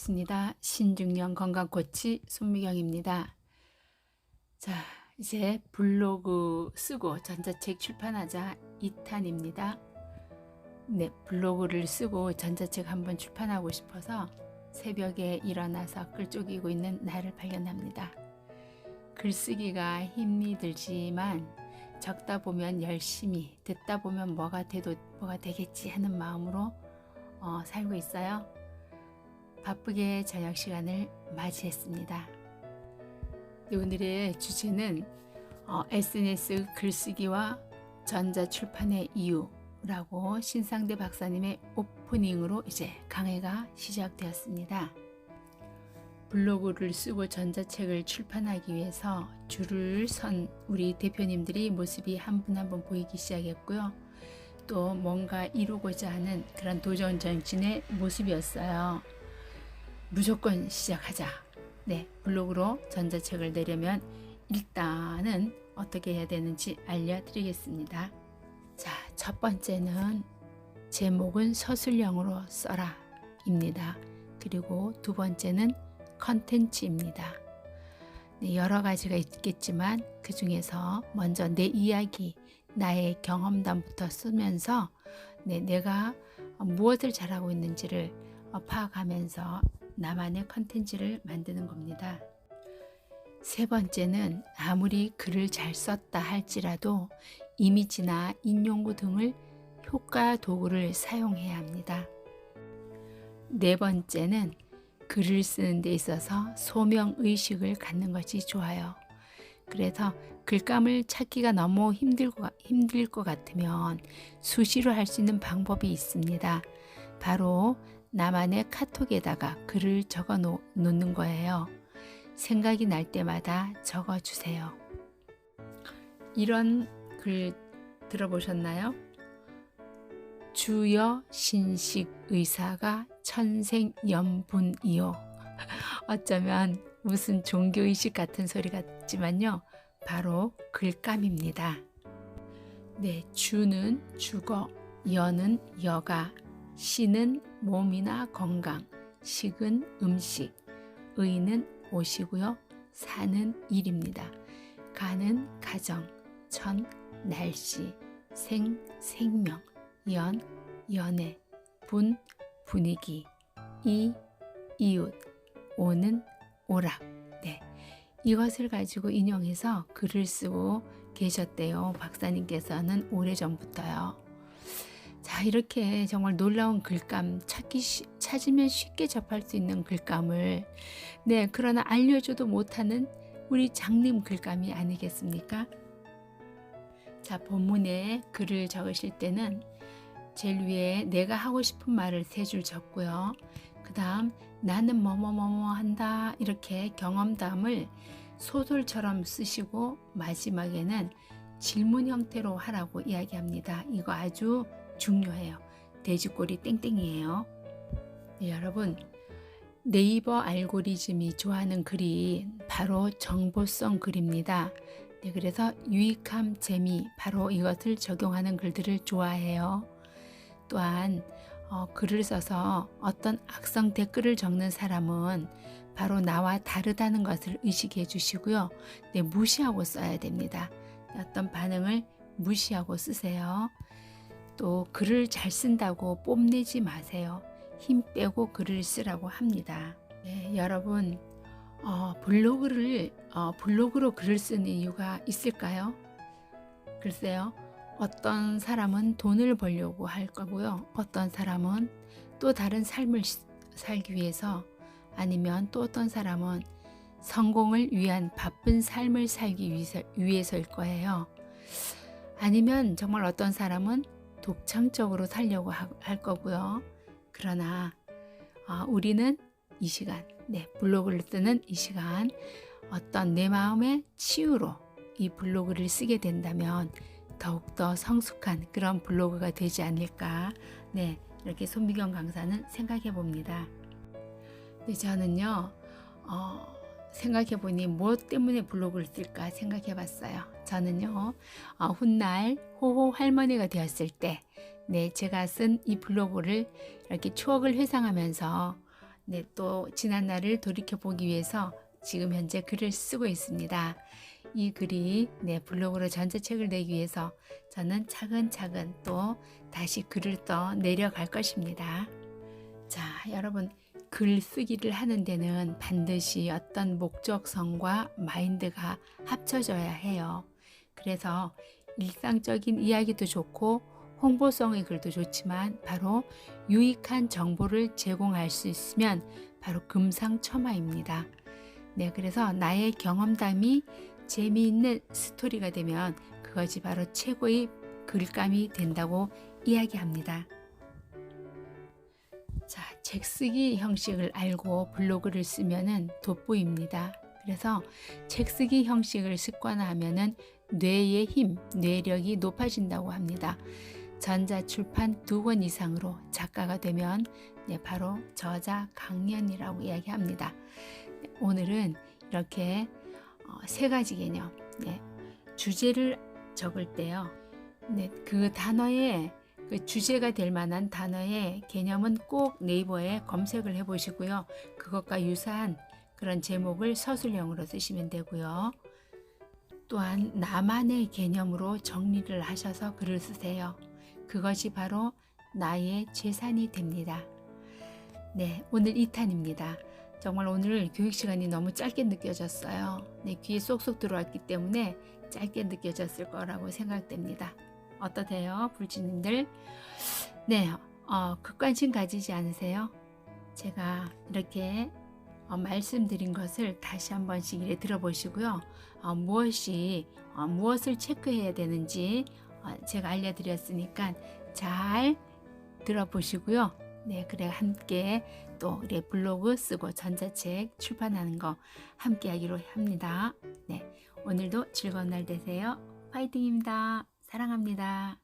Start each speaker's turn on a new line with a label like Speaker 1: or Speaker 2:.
Speaker 1: 반갑습니다. 신중년 건강코치 손미경입니다. 자, 이제 블로그 쓰고 전자책 출판하자 2탄입니다. 네, 블로그를 쓰고 전자책 한번 출판하고 싶어서 새벽에 일어나서 글 쪼개고 있는 나를 발견합니다. 글쓰기가 힘이 들지만 적다 보면 열심히 듣다 보면 뭐가 돼도 뭐가 되겠지 하는 마음으로 어, 살고 있어요. 바쁘게 저녁 시간을 맞이했습니다. 네, 오늘의 주제는 어, SNS 글쓰기와 전자 출판의 이유라고 신상대 박사님의 오프닝으로 이제 강의가 시작되었습니다. 블로그를 쓰고 전자책을 출판하기 위해서 줄을 선 우리 대표님들이 모습이 한 분 한 분 보이기 시작했고요. 또 뭔가 이루고자 하는 그런 도전 정신의 모습이었어요. 무조건 시작하자. 네, 블로그로 전자책을 내려면 일단은 어떻게 해야 되는지 알려드리겠습니다. 자, 첫 번째는 제목은 서술형으로 써라 입니다. 그리고 두 번째는 컨텐츠입니다. 네, 여러 가지가 있겠지만 그 중에서 먼저 내 이야기, 나의 경험담부터 쓰면서 네, 내가 무엇을 잘하고 있는지를 파악하면서 나만의 컨텐츠를 만드는 겁니다. 세 번째는 아무리 글을 잘 썼다 할지라도 이미지나 인용구 등을 효과 도구를 사용해야 합니다. 네 번째는 글을 쓰는 데 있어서 소명 의식을 갖는 것이 좋아요. 그래서 글감을 찾기가 너무 힘들 것, 힘들 것 같으면 수시로 할 수 있는 방법이 있습니다. 바로 나만의 카톡에다가 글을 적어 놓는 거예요. 생각이 날 때마다 적어 주세요. 이런 글 들어보셨나요? 주여 신식 의사가 천생연분이요. 어쩌면 무슨 종교의식 같은 소리 같지만요. 바로 글감입니다. 네, 주는 주거, 여는 여가, 시는 몸이나 건강, 식은 음식, 의는 옷이고요. 사는 일입니다. 가는 가정, 천 날씨, 생 생명, 연 연애, 분 분위기, 이 이웃, 오는 오락. 네. 이것을 가지고 인용해서 글을 쓰고 계셨대요. 박사님께서는 오래전부터요. 자, 이렇게 정말 놀라운 글감 찾기 쉬, 찾으면 쉽게 접할 수 있는 글감을 네, 그러나 알려줘도 못하는 우리 장님 글감이 아니겠습니까? 자, 본문에 글을 적으실 때는 제일 위에 내가 하고 싶은 말을 세 줄 적고요. 그 다음 나는 뭐뭐뭐뭐 한다 이렇게 경험담을 소설처럼 쓰시고 마지막에는 질문 형태로 하라고 이야기합니다. 이거 아주 중요해요. 돼지꼬리 땡땡이에요. 네, 여러분 네이버 알고리즘이 좋아하는 글이 바로 정보성 글입니다. 네, 그래서 유익함, 재미 바로 이것을 적용하는 글들을 좋아해요. 또한 어, 글을 써서 어떤 악성 댓글을 적는 사람은 바로 나와 다르다는 것을 의식해 주시고요. 네, 무시하고 써야 됩니다. 어떤 반응을 무시하고 쓰세요. 또 글을 잘 쓴다고 뽐내지 마세요. 힘 빼고 글을 쓰라고 합니다. 네, 여러분 어, 블로그를 어, 블로그로 글을 쓰는 이유가 있을까요? 글쎄요. 어떤 사람은 돈을 벌려고 할 거고요. 어떤 사람은 또 다른 삶을 살기 위해서 아니면 또 어떤 사람은 성공을 위한 바쁜 삶을 살기 위해서, 위해서일 거예요. 아니면 정말 어떤 사람은 독창적으로 살려고 할 거고요. 그러나 어, 우리는 이 시간, 네, 블로그를 쓰는 이 시간 어떤 내 마음의 치유로 이 블로그를 쓰게 된다면 더욱더 성숙한 그런 블로그가 되지 않을까. 네, 이렇게 손미경 강사는 생각해 봅니다. 네, 저는요, 어, 생각해 보니 무엇 때문에 블로그를 쓸까 생각해 봤어요. 저는요, 어, 훗날 호호 할머니가 되었을 때, 네, 제가 쓴 이 블로그를 이렇게 추억을 회상하면서 네, 또 지난 날을 돌이켜 보기 위해서 지금 현재 글을 쓰고 있습니다. 이 글이 네, 블로그로 전자책을 내기 위해서 저는 차근차근 또 다시 글을 떠 내려갈 것입니다. 자, 여러분 글쓰기를 하는 데는 반드시 어떤 목적성과 마인드가 합쳐져야 해요. 그래서 일상적인 이야기도 좋고 홍보성의 글도 좋지만 바로 유익한 정보를 제공할 수 있으면 바로 금상첨화입니다. 네, 그래서 나의 경험담이 재미있는 스토리가 되면 그것이 바로 최고의 글감이 된다고 이야기합니다. 자, 책 쓰기 형식을 알고 블로그를 쓰면은 돋보입니다. 그래서 책 쓰기 형식을 습관화하면은 뇌의 힘, 뇌력이 높아진다고 합니다. 전자출판 두 권 이상으로 작가가 되면 네, 바로 저자 강연이라고 이야기합니다. 네, 오늘은 이렇게 어, 세 가지 개념, 네, 주제를 적을 때요. 네, 그 단어에 그 주제가 될 만한 단어의 개념은 꼭 네이버에 검색을 해 보시고요. 그것과 유사한 그런 제목을 서술형으로 쓰시면 되고요. 또한 나만의 개념으로 정리를 하셔서 글을 쓰세요. 그것이 바로 나의 재산이 됩니다. 네, 오늘 2탄입니다. 정말 오늘 교육 시간이 너무 짧게 느껴졌어요. 네, 귀에 쏙쏙 들어왔기 때문에 짧게 느껴졌을 거라고 생각됩니다. 어떠세요, 불지님들? 네, 어, 극관심 가지지 않으세요? 제가 이렇게 어, 말씀드린 것을 다시 한 번씩 이래 들어보시고요. 어, 무엇이 어, 무엇을 체크해야 되는지 어, 제가 알려드렸으니까 잘 들어보시고요. 네, 그래 함께 또 우리 블로그 쓰고 전자책 출판하는 거 함께 하기로 합니다. 네, 오늘도 즐거운 날 되세요. 파이팅입니다. 사랑합니다.